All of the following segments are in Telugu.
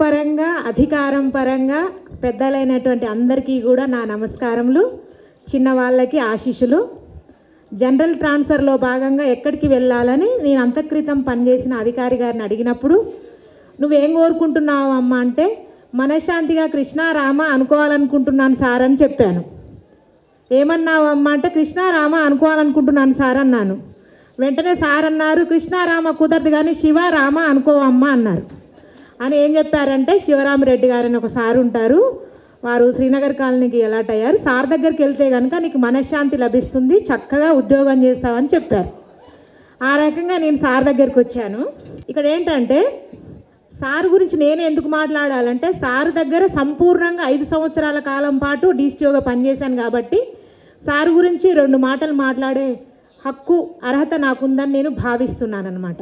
పరంగా అధికారం పరంగా పెద్దలైనటువంటి అందరికీ కూడా నా నమస్కారములు. చిన్నవాళ్ళకి ఆశీస్సులు. జనరల్ ట్రాన్స్ఫర్లో భాగంగా ఎక్కడికి వెళ్ళాలని నేను అంతక్రితం పనిచేసిన అధికారి గారిని అడిగినప్పుడు నువ్వేం కోరుకుంటున్నావు అమ్మ? అంటే మనశ్శాంతిగా కృష్ణారామ అనుకోవాలనుకుంటున్నాను సార్ అని చెప్పాను. ఏమన్నావు అమ్మ? అంటే కృష్ణారామ అనుకోవాలనుకుంటున్నాను సార్ అన్నాను. వెంటనే సార్ అన్నారు కృష్ణారామ కుదరదు కానీ శివ రామ అనుకోవమ్మ అన్నారు. అని ఏం చెప్పారంటే శివరామరెడ్డి గారు అని ఒక సార్ ఉంటారు. వారు శ్రీనగర్ కాలనీకి ఎలాట్ అయ్యారు. సార్ దగ్గరికి వెళ్తే కనుక నీకు మనశ్శాంతి లభిస్తుంది చక్కగా ఉద్యోగం చేస్తావని చెప్పారు. ఆ రకంగా నేను సార్ దగ్గరికి వచ్చాను. ఇక్కడ ఏంటంటే సార్ గురించి నేను ఎందుకు మాట్లాడాలంటే సార్ దగ్గర సంపూర్ణంగా ఐదు సంవత్సరాల కాలం పాటు డీసీఓగా పనిచేశాను కాబట్టి సార్ గురించి రెండు మాటలు మాట్లాడే హక్కు అర్హత నాకుందని నేను భావిస్తున్నాను అనమాట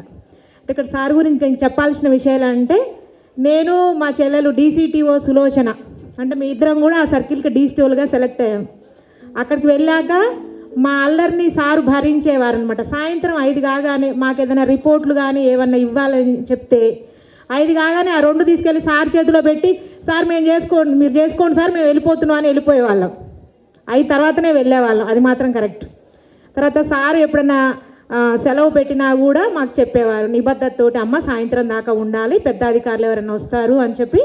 ఇక్కడ సార్ గురించి నేను చెప్పాల్సిన విషయాలు అంటే నేను మా చెల్లెలు డీసీటీఓ సులోచన. అంటే మీ ఇద్దరం కూడా ఆ సర్కిల్కి డీసీటీఓలుగా సెలెక్ట్ అయ్యాం. అక్కడికి వెళ్ళాక మా అల్లరిని సారు భరించేవారు అనమాట సాయంత్రం ఐదు కాగానే మాకు ఏదైనా రిపోర్ట్లు కానీ ఏమన్నా ఇవ్వాలని చెప్తే ఐదు కాగానే ఆ రెండు తీసుకెళ్ళి సార్ చేతిలో పెట్టి సార్ మేము చేసుకోండి మీరు చేసుకోండి సార్ మేము వెళ్ళిపోతున్నాం అని వెళ్ళిపోయేవాళ్ళం. ఐదు తర్వాతనే వెళ్ళేవాళ్ళం. అది మాత్రం కరెక్ట్. తర్వాత సార్ ఎప్పుడన్నా సెలవు పెట్టినా కూడా మాకు చెప్పేవారు నిబద్ధతతోటి అమ్మ సాయంత్రం దాకా ఉండాలి పెద్ద అధికారులు ఎవరైనా వస్తారు అని చెప్పి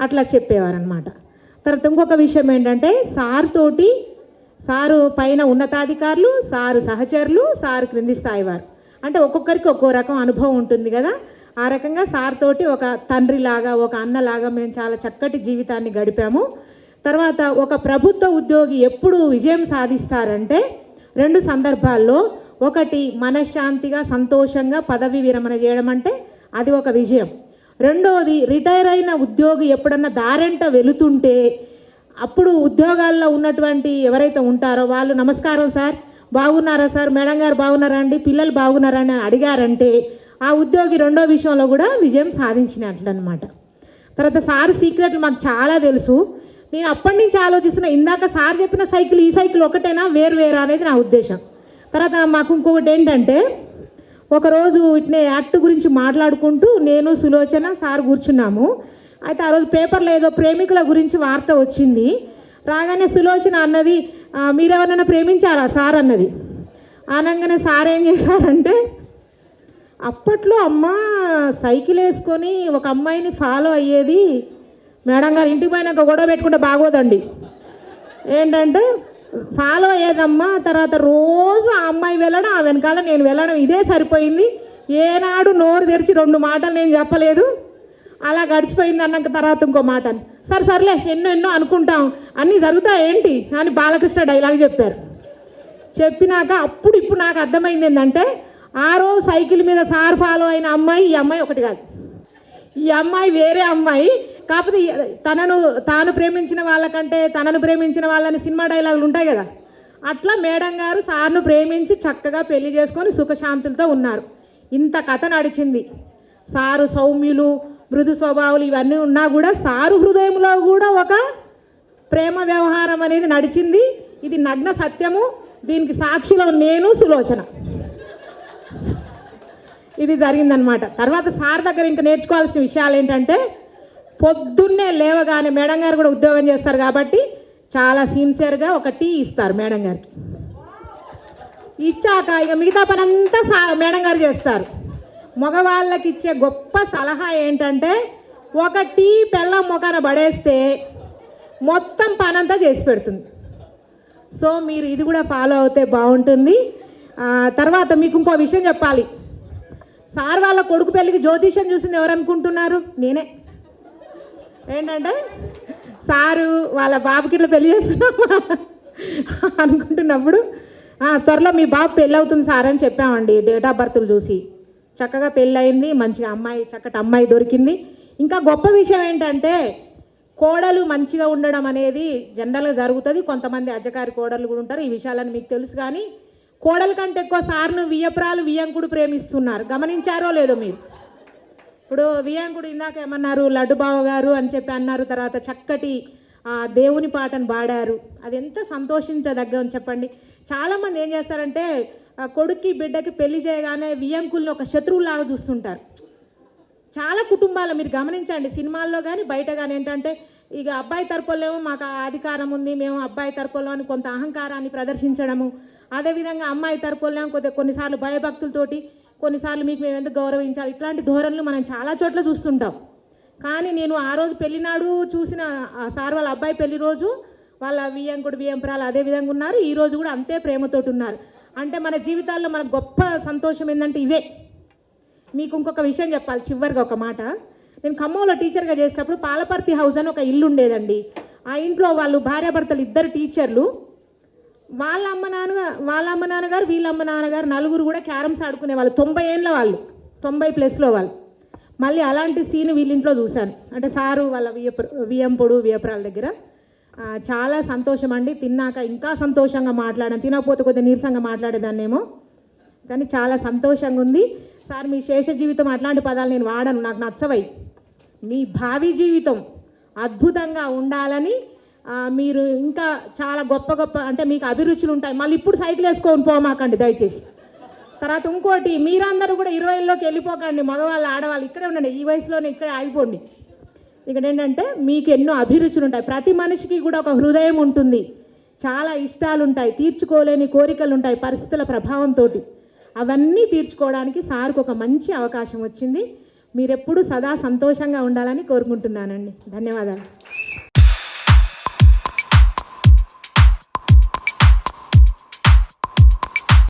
అట్లా చెప్పేవారు అనమాట తర్వాత ఇంకొక విషయం ఏంటంటే సార్ తోటి సారు పైన ఉన్నతాధికారులు సారు సహచరులు సారు క్రింది స్థాయి వారు. అంటే ఒక్కొక్కరికి ఒక్కో రకం అనుభవం ఉంటుంది కదా. ఆ రకంగా సార్ తోటి ఒక తండ్రిలాగా ఒక అన్నలాగా మేము చాలా చక్కటి జీవితాన్ని గడిపాము. తర్వాత ఒక ప్రభుత్వ ఉద్యోగి ఎప్పుడు విజయం సాధిస్తారంటే రెండు సందర్భాల్లో ఒకటి మనశ్శాంతిగా సంతోషంగా పదవి విరమణ చేయడం అంటే అది ఒక విజయం. రెండవది రిటైర్ అయిన ఉద్యోగి ఎప్పుడన్నా దారెంట వెళుతుంటే అప్పుడు ఉద్యోగాల్లో ఉన్నటువంటి ఎవరైతే ఉంటారో వాళ్ళు నమస్కారం సార్ బాగున్నారా సార్? మేడం గారు బాగున్నారా అండి? పిల్లలు బాగున్నారా అని అడిగారంటే ఆ ఉద్యోగి రెండో విషయంలో కూడా విజయం సాధించినట్లు అనమాట తర్వాత సార్ సీక్రెట్లు మాకు చాలా తెలుసు. నేను అప్పటి నుంచి ఆలోచిస్తున్న ఇందాక సార్ చెప్పిన సైకిల్ ఈ సైకిల్ ఒకటేనా వేరు వేరు అనేది నా ఉద్దేశం. తర్వాత మాకు ఇంకొకటి ఏంటంటే ఒకరోజు ఇట్నే యాక్ట్ గురించి మాట్లాడుకుంటూ నేను సులోచన సార్ కూర్చున్నాము. అయితే ఆ రోజు పేపర్లో ఏదో ప్రేమికుల గురించి వార్త వచ్చింది. రాగానే సులోచన అన్నది మీరెవరైనా ప్రేమించారా? సార్ అన్నది. అనగానే సార్ ఏం చేశారంటే అప్పట్లో అమ్మ సైకిల్ వేసుకొని ఒక అమ్మాయిని ఫాలో అయ్యేది మేడం గారు ఇంటికి పోయినాక గొడవ పెట్టుకుంటే బాగోదండి. ఏంటంటే ఫాలో అయ్యేదమ్మా తర్వాత రోజు ఆ అమ్మాయి వెళ్ళడం ఆ వెనకాల నేను వెళ్ళడం ఇదే సరిపోయింది. ఏనాడు నోరు తెరిచి రెండు మాటలు నేను చెప్పలేదు. అలా గడిచిపోయింది అన్నాక తర్వాత ఇంకో మాట సరే సర్లే ఎన్నో ఎన్నో అనుకుంటాం. అన్నీ జరుగుతాయేంటి అని బాలకృష్ణ డైలాగ్ చెప్పారు. చెప్పినాక అప్పుడు ఇప్పుడు నాకు అర్థమైంది ఏంటంటే ఆ రోజు సైకిల్ మీద సార్ ఫాలో అయిన అమ్మాయి ఈ అమ్మాయి ఒకటి కాదు. ఈ అమ్మాయి వేరే అమ్మాయి కాకపోతే తనను తాను ప్రేమించిన వాళ్ళకంటే తనను ప్రేమించిన వాళ్ళని సినిమా డైలాగులు ఉంటాయి కదా? అట్లా మేడం గారు సార్ను ప్రేమించి చక్కగా పెళ్ళి చేసుకొని సుఖశాంతులతో ఉన్నారు. ఇంత కథ నడిచింది. సారు సౌమ్యులు మృదు స్వభావాలు ఇవన్నీ ఉన్నా కూడా సారు హృదయంలో కూడా ఒక ప్రేమ వ్యవహారం అనేది నడిచింది. ఇది నగ్న సత్యము. దీనికి సాక్షిలో నేను సులోచన. ఇది జరిగిందనమాట తర్వాత సార్ దగ్గర ఇంకా నేర్చుకోవాల్సిన విషయాలు ఏంటంటే పొద్దున్నే లేవగానే మేడం గారు కూడా ఉద్యోగం చేస్తారు కాబట్టి చాలా సిన్సియర్గా ఒక టీ ఇస్తారు మేడం గారికి. ఇచ్చాక ఇక మిగతా పని అంతా సా మేడం గారు చేస్తారు. మగవాళ్ళకి ఇచ్చే గొప్ప సలహా ఏంటంటే ఒక టీ పెళ్ళ మొఖాన పడేస్తే మొత్తం పనంతా చేసి పెడుతుంది. సో మీరు ఇది కూడా ఫాలో అవుతే బాగుంటుంది. తర్వాత మీకు ఇంకో విషయం చెప్పాలి. సార్ వాళ్ళ కొడుకు పెళ్ళికి జ్యోతిష్యం చూసింది ఎవరు అనుకుంటున్నారు? నేనే. ఏంటంటే సారు వాళ్ళ బాబుకి ఇట్లా పెళ్ళి చేస్తున్నాం అనుకుంటున్నప్పుడు త్వరలో మీ బాబు పెళ్ళి అవుతుంది సార్ అని చెప్పామండి డేట్ ఆఫ్ బర్త్లు చూసి. చక్కగా పెళ్ళి అయింది మంచిగా అమ్మాయి చక్కటి అమ్మాయి దొరికింది. ఇంకా గొప్ప విషయం ఏంటంటే కోడలు మంచిగా ఉండడం అనేది జనరల్గా జరుగుతుంది. కొంతమంది అజ్జకారి కోడలు కూడా ఉంటారు. ఈ విషయాలని మీకు తెలుసు కానీ కోడల కంటే ఎక్కువ సార్ను వియ్యపురాలు వియ్యంకుడు ప్రేమిస్తున్నారు. గమనించారో లేదో మీరు? ఇప్పుడు వియంకుడు ఇందాక ఏమన్నారు లడ్డుబావ గారు అని చెప్పి అన్నారు తర్వాత చక్కటి ఆ, దేవుని పాటను పాడారు. అది ఎంత సంతోషించదగ్గ అని చెప్పండి. చాలామంది ఏం చేస్తారంటే కొడుక్కి బిడ్డకి పెళ్ళి చేయగానే వియంకుల్ని ఒక శత్రువులాగా చూస్తుంటారు. చాలా కుటుంబాలు మీరు గమనించండి సినిమాల్లో కానీ బయట కానీ ఏంటంటే ఇక అబ్బాయి తరపులేమో మాకు అధికారం ఉంది మేము అబ్బాయి తరపులో అని కొంత అహంకారాన్ని ప్రదర్శించడము. అదేవిధంగా అమ్మాయి తరపులేమో కొద్ది కొన్నిసార్లు భయభక్తులతోటి కొన్నిసార్లు మీకు మేము ఎందుకు గౌరవించాలి? ఇట్లాంటి ధోరణులు మనం చాలా చోట్ల చూస్తుంటాం. కానీ నేను ఆ రోజు పెళ్ళినాడు చూసిన సార్ వాళ్ళ అబ్బాయి పెళ్ళి రోజు వాళ్ళ వియ్యంకుడు వియ్యంపురాలు అదే విధంగా ఉన్నారు. ఈ రోజు కూడా అంతే ప్రేమతోటి ఉన్నారు. అంటే మన జీవితాల్లో మన గొప్ప సంతోషం ఏంటంటే ఇవే. మీకు ఇంకొక విషయం చెప్పాలి చివరిగా ఒక మాట. నేను ఖమ్మంలో టీచర్గా చేసేటప్పుడు పాలపర్తి హౌస్ అని ఒక ఇల్లు ఉండేదండి. ఆ ఇంట్లో వాళ్ళు భార్యాభర్తలు ఇద్దరు టీచర్లు. వాళ్ళ అమ్మ నాన్న వాళ్ళ అమ్మ నాన్నగారు వీళ్ళ అమ్మ నాన్నగారు నలుగురు కూడా క్యారమ్స్ ఆడుకునే వాళ్ళు. తొంభై ఏళ్ళ వాళ్ళు. తొంభై ప్లస్లో వాళ్ళు. మళ్ళీ అలాంటి సీన్ వీళ్ళింట్లో చూశాను. అంటే సారు వాళ్ళ వియప వియంపుడు వియపురాల దగ్గర. చాలా సంతోషం అండి. తిన్నాక ఇంకా సంతోషంగా మాట్లాడాను. తినకపోతే కొద్దిగా నీరసంగా మాట్లాడేదాన్నేమో. కానీ చాలా సంతోషంగా ఉంది. సార్ మీ శేష జీవితం అట్లాంటి పదాలు నేను వాడను. నాకు నచ్చవై. మీ భావి జీవితం అద్భుతంగా ఉండాలని మీరు ఇంకా చాలా గొప్ప గొప్ప అంటే మీకు అభిరుచులు ఉంటాయి. మళ్ళీ ఇప్పుడు సైకిల్ వేసుకొని పోమాకండి దయచేసి. తర్వాత ఇంకోటి మీరందరూ కూడా ఇరవైలోకి వెళ్ళిపోకండి మగవాళ్ళు ఆడవాళ్ళు ఇక్కడే ఉండండి. ఈ వయసులోనే ఇక్కడే ఆగిపోండి. ఇక్కడ ఏంటంటే మీకు ఎన్నో అభిరుచులు ఉంటాయి. ప్రతి మనిషికి కూడా ఒక హృదయం ఉంటుంది. చాలా ఇష్టాలు ఉంటాయి తీర్చుకోలేని కోరికలు ఉంటాయి పరిస్థితుల ప్రభావంతో అవన్నీ తీర్చుకోవడానికి సార్కు ఒక మంచి అవకాశం వచ్చింది. మీరెప్పుడు సదా సంతోషంగా ఉండాలని కోరుకుంటున్నానండి. ధన్యవాదాలు.